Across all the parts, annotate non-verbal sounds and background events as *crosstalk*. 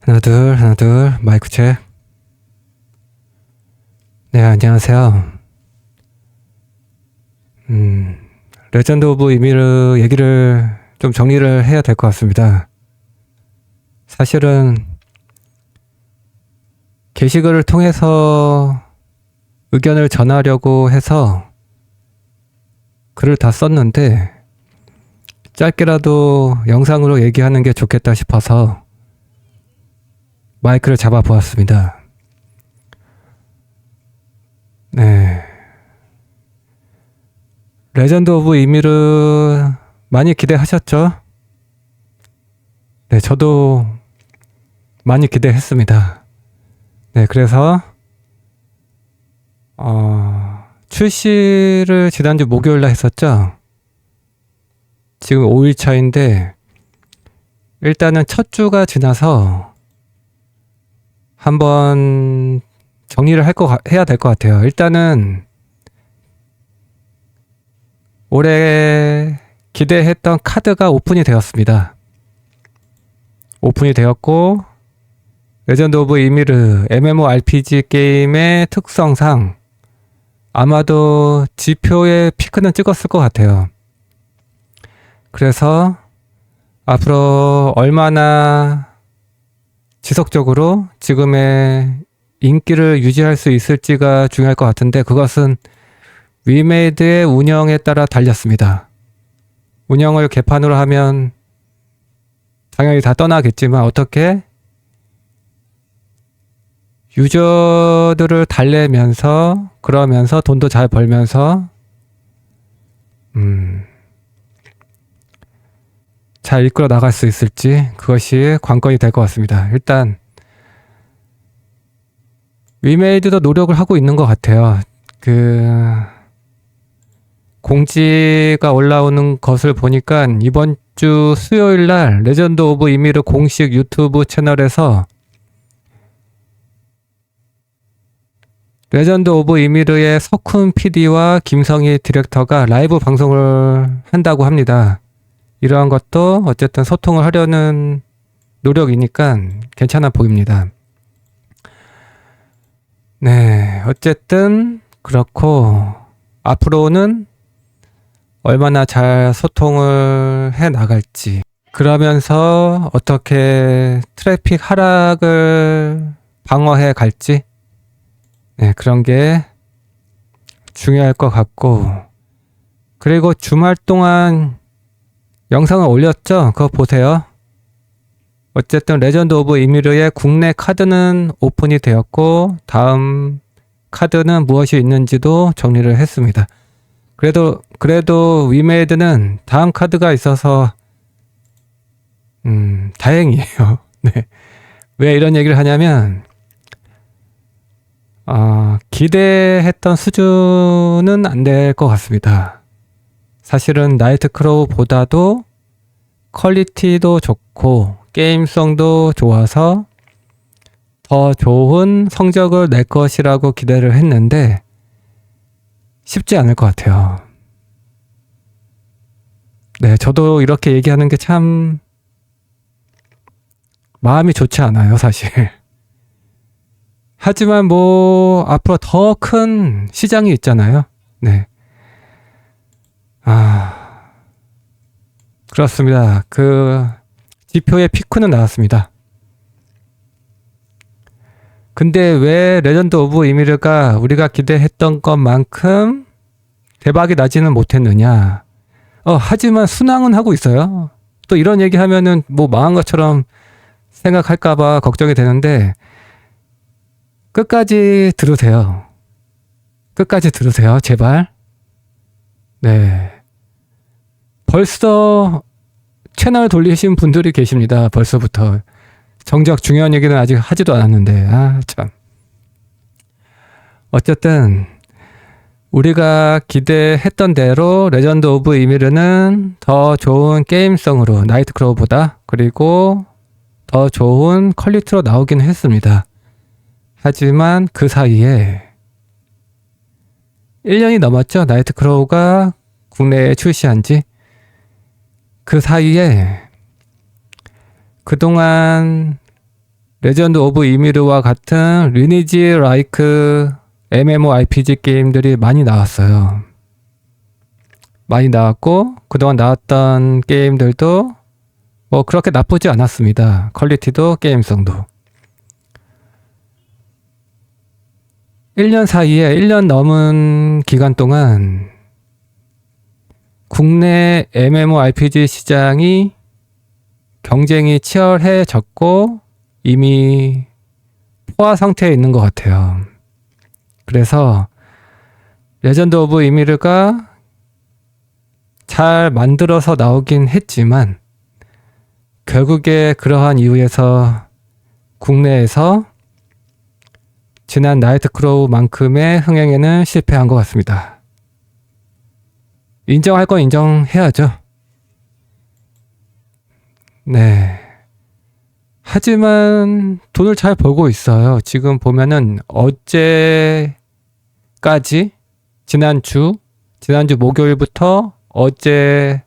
하나 둘 하나 둘 마이크 체크. 네 안녕하세요. 음 레전드 오브 이미르 얘기를 좀 정리를 해야 될 것 같습니다. 사실은 게시글을 통해서 의견을 전하려고 해서 글을 다 썼는데 짧게라도 영상으로 얘기하는 게 좋겠다 싶어서 마이크를 잡아 보았습니다. 네. 레전드 오브 이미르 많이 기대하셨죠? 네, 저도 많이 기대했습니다. 네, 그래서 어, 출시를 지난주 목요일 날 했었죠? 지금 5일 차인데 일단은 첫 주가 지나서 한번 정리를 할 거 해야 될 것 같아요. 일단은 올해 기대했던 카드가 오픈이 되었습니다. 오픈이 되었고 레전드 오브 이미르 MMORPG 게임의 특성상 아마도 지표의 피크는 찍었을 것 같아요. 그래서 앞으로 얼마나 지속적으로 지금의 인기를 유지할 수 있을지가 중요할 것 같은데 그것은 위메이드의 운영에 따라 달렸습니다. 운영을 개판으로 하면 당연히 다 떠나겠지만 어떻게 유저들을 달래면서 그러면서 돈도 잘 벌면서 음, 잘 이끌어 나갈 수 있을지 그것이 관건이 될 것 같습니다. 일단 위메이드도 노력을 하고 있는 것 같아요. 그 공지가 올라오는 것을 보니까 이번 주 수요일 날 레전드 오브 이미르 공식 유튜브 채널에서 레전드 오브 이미르의 석훈 PD와 김성희 디렉터가 라이브 방송을 한다고 합니다. 이러한 것도 어쨌든 소통을 하려는 노력이니까 괜찮아 보입니다. 네, 어쨌든 그렇고 앞으로는 얼마나 잘 소통을 해 나갈지 그러면서 어떻게 트래픽 하락을 방어해 갈지 네, 그런 게 중요할 것 같고 그리고 주말 동안 영상을 올렸죠? 그거 보세요. 어쨌든 레전드 오브 이미르의 국내 카드는 오픈이 되었고 다음 카드는 무엇이 있는지도 정리를 했습니다. 그래도 그래도 위메이드는 다음 카드가 있어서 음 다행이에요. *laughs* 네. 왜 이런 얘기를 하냐면 어, 기대했던 수준은 안 될 것 같습니다. 사실은 나이트 크로우보다도 퀄리티도 좋고 게임성도 좋아서 더 좋은 성적을 낼 것이라고 기대를 했는데 쉽지 않을 것 같아요. 네, 저도 이렇게 얘기하는 게 참 마음이 좋지 않아요, 사실. 하지만 뭐 앞으로 더 큰 시장이 있잖아요. 네. 아 그렇습니다. 그 지표의 피크는 나왔습니다. 근데 왜 레전드 오브 이미르가 우리가 기대했던 것만큼 대박이 나지는 못했느냐? 어, 하지만 순항은 하고 있어요. 또 이런 얘기 하면은 뭐 망한 것처럼 생각할까봐 걱정이 되는데 끝까지 들으세요. 끝까지 들으세요. 제발. 네. 벌써 채널 돌리신 분들이 계십니다. 벌써부터. 정작 중요한 얘기는 아직 하지도 않았는데, 아, 참. 어쨌든, 우리가 기대했던 대로 레전드 오브 이미르는 더 좋은 게임성으로 나이트 크로우보다 그리고 더 좋은 퀄리티로 나오긴 했습니다. 하지만 그 사이에 1년이 넘었죠. 나이트 크로우가 국내에 출시한 지. 그 사이에 그동안 레전드 오브 이미르와 같은 리니지 라이크 MMORPG 게임들이 많이 나왔어요. 많이 나왔고 그동안 나왔던 게임들도 뭐 그렇게 나쁘지 않았습니다. 퀄리티도 게임성도. 1년 사이에 1년 넘은 기간 동안 국내 MMORPG 시장이 경쟁이 치열해졌고 이미 포화 상태에 있는 것 같아요. 그래서 레전드 오브 이미르가 잘 만들어서 나오긴 했지만 결국에 그러한 이유에서 국내에서 지난 나이트 크로우만큼의 흥행에는 실패한 것 같습니다. 인정할 건 인정해야죠. 네. 하지만 돈을 잘 벌고 있어요. 지금 보면은 어제까지 지난주 지난주 목요일부터 어제까지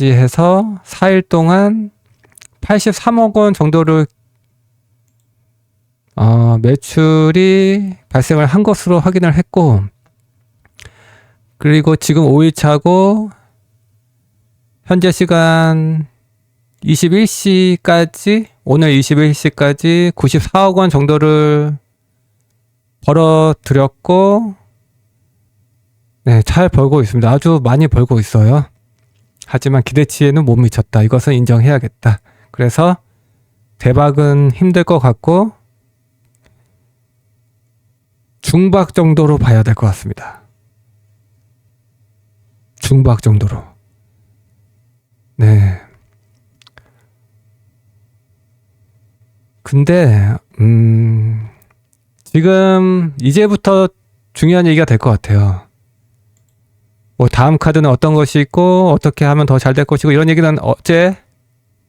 해서 4일 동안 83억 원 정도를 어, 매출이 발생을 한 것으로 확인을 했고 그리고 지금 5일차고 현재 시간 21시까지 오늘 21시까지 94억 원 정도를 벌어들였고 네, 잘 벌고 있습니다. 아주 많이 벌고 있어요. 하지만 기대치에는 못 미쳤다. 이것은 인정해야겠다. 그래서 대박은 힘들 것 같고 중박 정도로 봐야 될 것 같습니다. 중박 정도로. 네. 근데 음 지금 이제부터 중요한 얘기가 될 것 같아요. 뭐 다음 카드는 어떤 것이 있고 어떻게 하면 더 잘 될 것이고 이런 얘기는 어제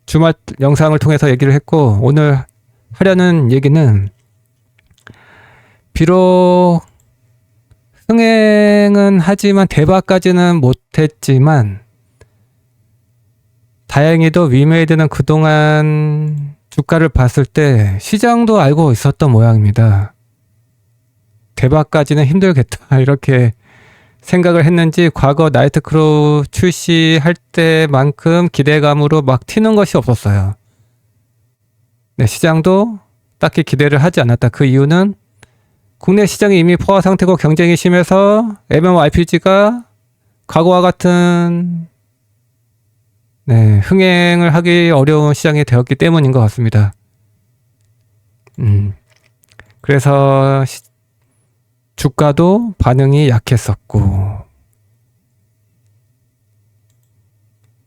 주말 영상을 통해서 얘기를 했고 오늘 하려는 얘기는 비록 흥행은 하지만 대박까지는 못했지만 다행히도 위메이드는 그동안 주가를 봤을 때 시장도 알고 있었던 모양입니다. 대박까지는 힘들겠다 *laughs* 이렇게 생각을 했는지 과거 나이트크로우 출시할 때만큼 기대감으로 막 튀는 것이 없었어요. 네, 시장도 딱히 기대를 하지 않았다. 그 이유는 국내 시장이 이미 포화 상태고 경쟁이 심해서 MMORPG가 과거와 같은 네, 흥행을 하기 어려운 시장이 되었기 때문인 것 같습니다. 음, 그래서 시, 주가도 반응이 약했었고.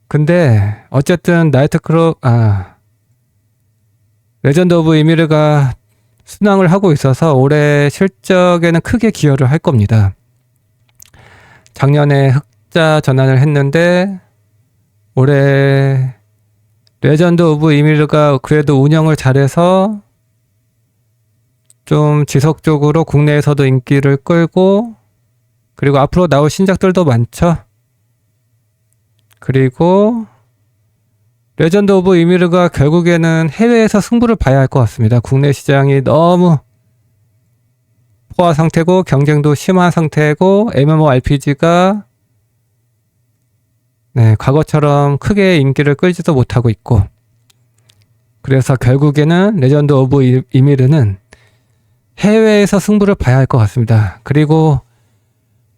근데 어쨌든 나이트 크로 아 레전드 오브 이미르가 순항을 하고 있어서 올해 실적에는 크게 기여를 할 겁니다. 작년에 흑자 전환을 했는데 올해 레전드 오브 이미르가 그래도 운영을 잘해서 좀 지속적으로 국내에서도 인기를 끌고 그리고 앞으로 나올 신작들도 많죠. 그리고 레전드 오브 이미르가 결국에는 해외에서 승부를 봐야 할 것 같습니다. 국내 시장이 너무 포화 상태고 경쟁도 심한 상태고 MMORPG가 네, 과거처럼 크게 인기를 끌지도 못하고 있고 그래서 결국에는 레전드 오브 이미르는 해외에서 승부를 봐야 할 것 같습니다. 그리고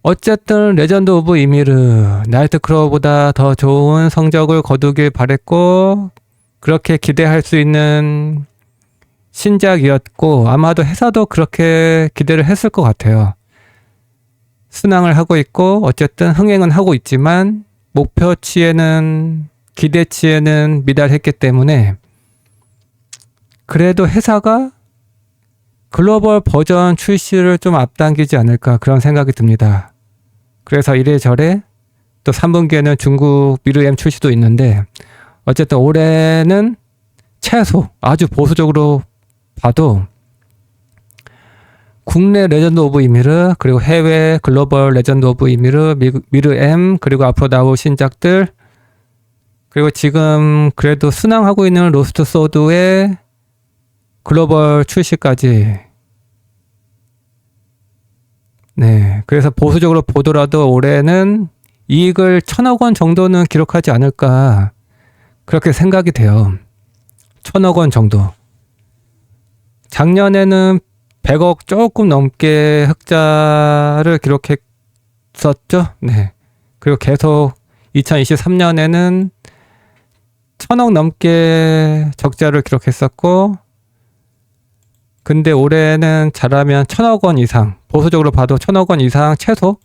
어쨌든 레전드 오브 이미르 나이트크로보다 더 좋은 성적을 거두길 바랬고 그렇게 기대할 수 있는 신작이었고 아마도 회사도 그렇게 기대를 했을 것 같아요. 순항을 하고 있고 어쨌든 흥행은 하고 있지만 목표치에는 기대치에는 미달했기 때문에 그래도 회사가 글로벌 버전 출시를 좀 앞당기지 않을까 그런 생각이 듭니다. 그래서 이래저래 또 3분기에는 중국 미르엠 출시도 있는데 어쨌든 올해는 최소 아주 보수적으로 봐도 국내 레전드 오브 이미르 그리고 해외 글로벌 레전드 오브 이미르 미르 M 그리고 앞으로 나올 신작들 그리고 지금 그래도 순항하고 있는 로스트 소드의 글로벌 출시까지 네. 그래서 보수적으로 보더라도 올해는 이익을 천억 원 정도는 기록하지 않을까 그렇게 생각이 돼요. 천억 원 정도. 작년에는 100억 조금 넘게 흑자를 기록했었죠. 네. 그리고 계속 2023년에는 천억 넘게 적자를 기록했었고, 근데 올해는 잘하면 천억 원 이상, 보수적으로 봐도 천억 원 이상 최소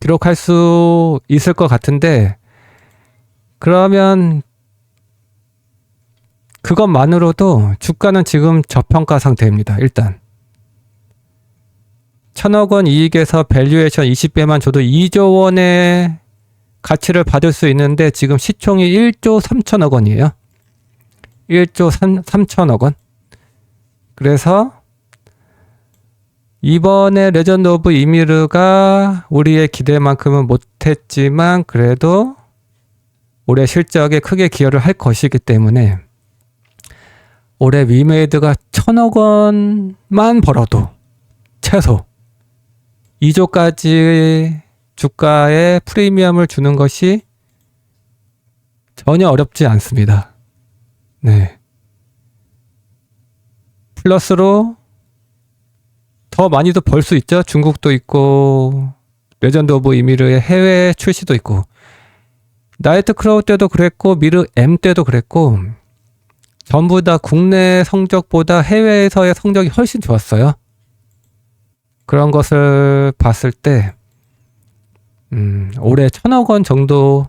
기록할 수 있을 것 같은데, 그러면 그것만으로도 주가는 지금 저평가 상태입니다. 일단. 천억 원 이익에서 밸류에이션 20배만 줘도 2조 원의 가치를 받을 수 있는데 지금 시총이 1조 3천억 원이에요. 1조 3, 3천억 원. 그래서 이번에 레전드 오브 이미르가 우리의 기대만큼은 못했지만 그래도 올해 실적에 크게 기여를 할 것이기 때문에 올해 위메이드가 천억 원만 벌어도 최소 2조까지 주가에 프리미엄을 주는 것이 전혀 어렵지 않습니다. 네. 플러스로 더 많이도 벌 수 있죠. 중국도 있고 레전드 오브 이미르의 해외 출시도 있고 나이트 크로우 때도 그랬고 미르 M 때도 그랬고 전부 다 국내 성적보다 해외에서의 성적이 훨씬 좋았어요. 그런 것을 봤을 때, 음, 올해 천억 원 정도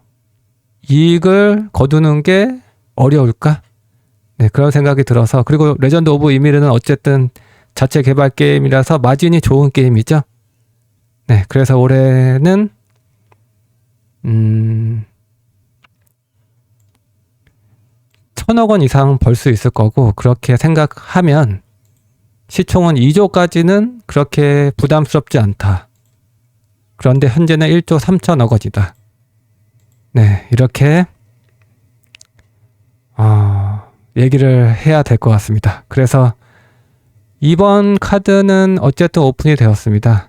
이익을 거두는 게 어려울까? 네, 그런 생각이 들어서. 그리고 레전드 오브 이미르는 어쨌든 자체 개발 게임이라서 마진이 좋은 게임이죠. 네, 그래서 올해는, 음, 천억 원 이상 벌 수 있을 거고, 그렇게 생각하면, 시총은 2조까지는 그렇게 부담스럽지 않다. 그런데 현재는 1조 3천억 원이다. 네, 이렇게 어, 얘기를 해야 될 것 같습니다. 그래서 이번 카드는 어쨌든 오픈이 되었습니다.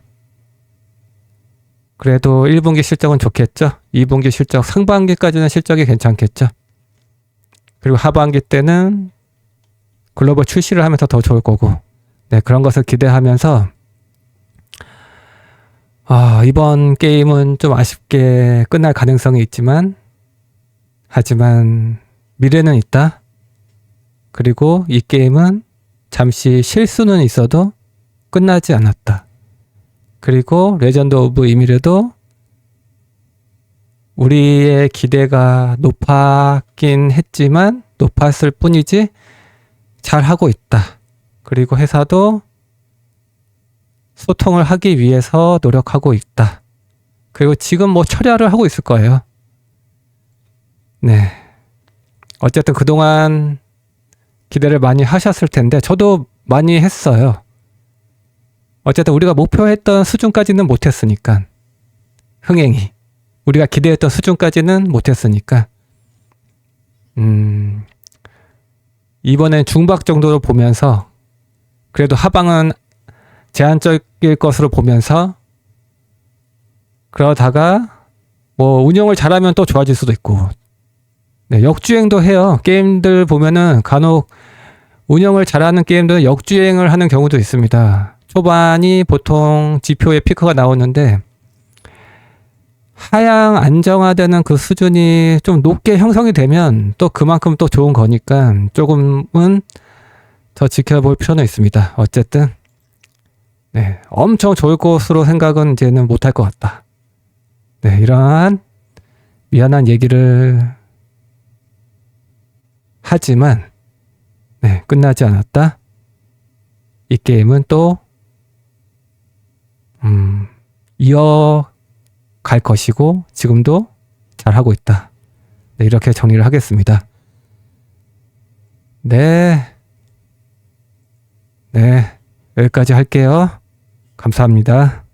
그래도 1분기 실적은 좋겠죠? 2분기 실적, 상반기까지는 실적이 괜찮겠죠? 그리고 하반기 때는 글로벌 출시를 하면서 더 좋을 거고, 네, 그런 것을 기대하면서 아, 이번 게임은 좀 아쉽게 끝날 가능성이 있지만 하지만 미래는 있다. 그리고 이 게임은 잠시 실수는 있어도 끝나지 않았다. 그리고 레전드 오브 이미르도 우리의 기대가 높았긴 했지만 높았을 뿐이지 잘 하고 있다. 그리고 회사도 소통을 하기 위해서 노력하고 있다. 그리고 지금 뭐 철야를 하고 있을 거예요. 네. 어쨌든 그동안 기대를 많이 하셨을 텐데, 저도 많이 했어요. 어쨌든 우리가 목표했던 수준까지는 못했으니까. 흥행이. 우리가 기대했던 수준까지는 못했으니까. 음, 이번엔 중박 정도로 보면서 그래도 하방은 제한적일 것으로 보면서 그러다가 뭐 운영을 잘하면 또 좋아질 수도 있고 네, 역주행도 해요. 게임들 보면은 간혹 운영을 잘하는 게임들은 역주행을 하는 경우도 있습니다. 초반이 보통 지표에 피크가 나오는데 하향 안정화되는 그 수준이 좀 높게 형성이 되면 또 그만큼 또 좋은 거니까 조금은 더 지켜볼 필요는 있습니다. 어쨌든 네, 엄청 좋을 것으로 생각은 이제는 못할 것 같다. 네, 이러한 미안한 얘기를 하지만 네, 끝나지 않았다. 이 게임은 또 음, 이어갈 것이고 지금도 잘하고 있다. 네, 이렇게 정리를 하겠습니다. 네. 네, 여기까지 할게요. 감사합니다.